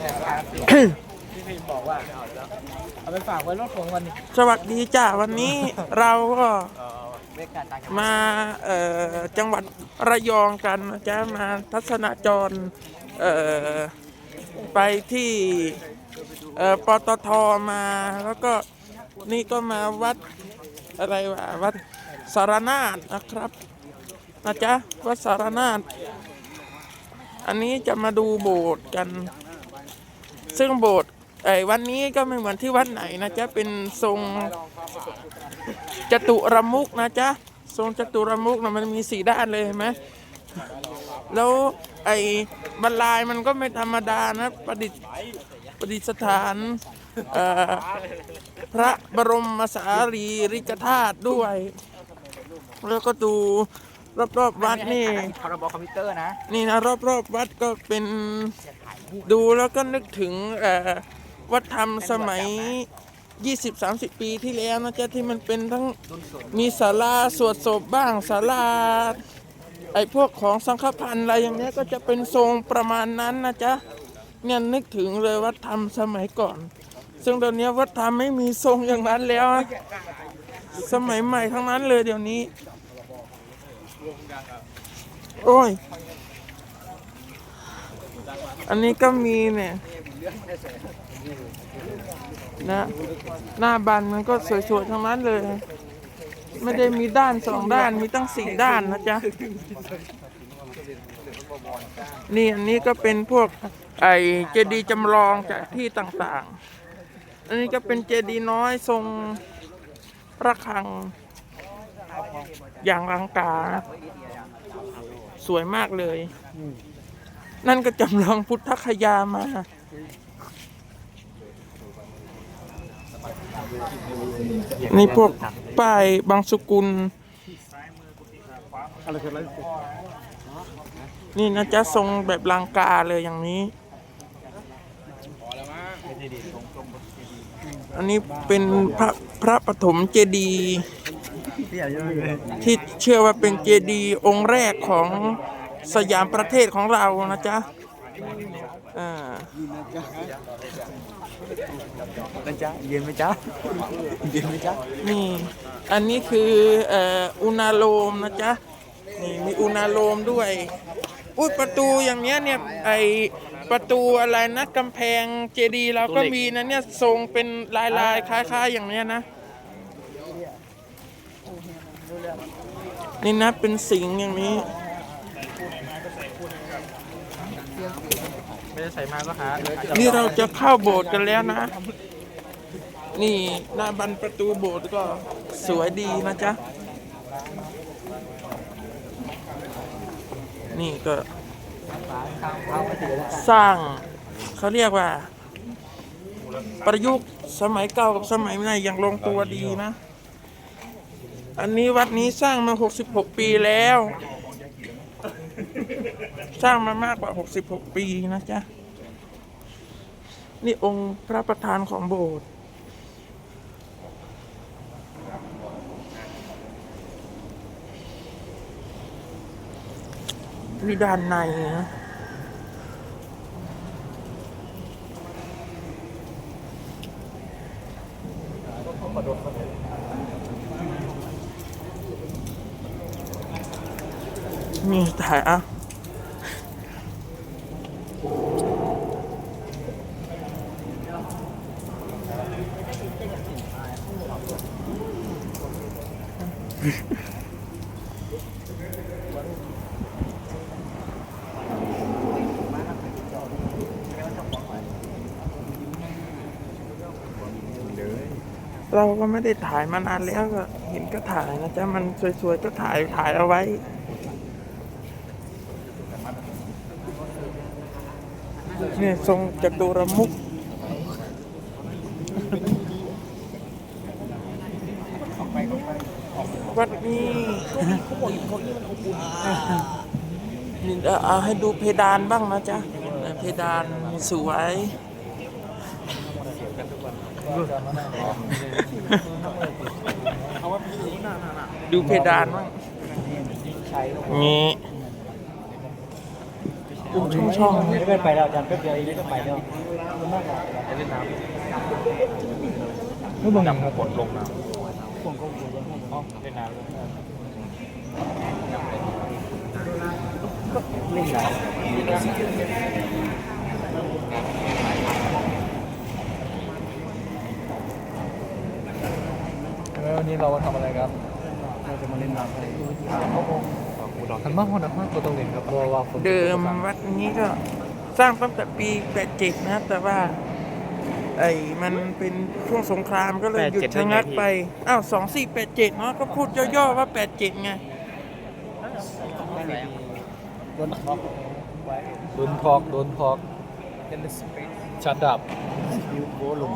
พี่พิมบอกว่าเอาไปฝากไว้รถผมวันนี้สวัสดีจ้าวันนี้เราก็เรียกการต่างมาเอ่อจังหวัดระยองกันนะจ๊ะมาทัศนจรเอ่อไปที่เอ่อปตทมาแล้วก็นี่ก็มาวัดอะไรวะวัดสารนาฏนะครับนะจ๊ะวัดสารนาฏอันนี้จะมาดูโบสถ์กัน ซึ่งโบสถ์ไอ้วันนี้ก็ไม่เหมือนที่วัดไหนนะจ๊ะเป็นทรงจตุรมุกนะจ๊ะทรงจตุรมุกนะมันมีสีด้านเลยเห็นไหมแล้วไอ้บรรลายมันก็ไม่ธรรมดานะประดิษฐ์ประดิษฐานพระบรมสารีริกธาตุด้วย แล้วก็ดู รอบๆวัดนี่ พรบคอมพิวเตอร์นะนี่นะรอบๆวัดก็เป็นดูแล้วก็นึกถึงเอ่อวัดธรรมสมัย 20-30 ปีที่แล้วนะจ๊ะที่มันเป็นทั้งมีศาลาสวดศพบ้างศาลาไอ้พวกของสังฆพันธ์อะไรอย่างเนี้ยก็จะเป็นทรงประมาณนั้นนะจ๊ะเนี่ยนึกถึงเลยวัดธรรมสมัยก่อน ซึ่งตอนนี้วัดธรรมไม่มีทรงอย่างนั้นแล้วนะสมัยใหม่ทั้งนั้นเลยเดี๋ยวนี้ โอ้ย อันนี้ก็มีเนี่ยนะหน้าบันมันก็สวยๆทั้งนั้นเลย ไม่ได้มีด้านสองด้านมีตั้งสี่ด้านนะจ๊ะ นี่อันนี้ก็เป็นพวกไอเจดีย์จำลองจากที่ต่างๆ อันนี้ก็เป็นเจดีย์น้อยทรงระฆัง ย่างลังกาสวยมากเลย นั่นก็จำลองพุทธคยามา นี่พวกป้ายบางสกุล นี่นะจ๊ะทรงแบบลังกาเลยอย่างนี้ อันนี้เป็นพระพระปฐมเจดีย์ ที่เชื่อว่าเป็นเจดีย์องค์แรกของสยามประเทศของเรานะจ๊ะอ่านะจ๊ะเย็นไหมจ๊ะเย็นไหมจ๊ะนี่ อันนี้คือเอ่ออุณาโลมนะจ๊ะนี่มีอุณาโลมด้วยอุ้ยประตูอย่างเนี้ยเนี่ยไอประตูอะไรนะกำแพงเจดีย์เราก็มีนะเนี่ยทรงเป็นลายลายๆคล้าย ๆ อย่างเนี้ยนะ นี่นะเป็นสิงห์อย่างนี้ ไม่ได้ใส่มาก็หานี่เราจะเข้าโบสถ์กันแล้วนะ นี่หน้าบันประตูโบสถ์ก็สวยดีนะจ๊ะ นี่ก็ สร้างเขาเรียกว่า ประยุกต์สมัยเก่ากับสมัยใหม่อย่างลงตัวดีนะ อันนี้วัดนี้สร้างมา66ปีแล้ว สร้างมามากกว่า66ปีนะจ๊ะ นี่องค์พระประธานของโบสถ์นี่ด้านในนะ นี่ถ่ายอะเราก็ไม่ได้ถ่ายมานานแล้วก็เห็นก็ถ่ายนะจ๊ะ มันสวยๆก็ถ่ายถ่ายเอาไว้ เนี่ยทรงจตุรมุกวัดนี้นี่เอาเอาให้ดูเพดานบ้างนะจ๊ะเออเพดานสวยดูเพดานบ้างนี่ อุ้มช่องช่องไม่ได้ไปแล้วอาจารย์แป๊บเดียวเองก็ไปแล้วมากกว่เล่นน้ำนู่นบังดำฝนลงน้ผมก็กลัวำอ๋อเล่นน้ำเล่นหลายแล้ววันนี้เราทำอะไรครับ เราจะมาเล่นน้ำอะไร ทันมากคนนะตัวตรงเด่นครับเพราะว่าฝนเดิมวัดนี้ก็สร้างตั้งแต่ปี87นะแต่ว่า ไอ้มันเป็นช่วงสงครามก็เลยหยุดชะงักไป อ้าว2487เนาะก็พูดย่อๆว่า 87 ไงโดนท็อกไว้โดนพอกโดนพอกชัดดับยูโบลง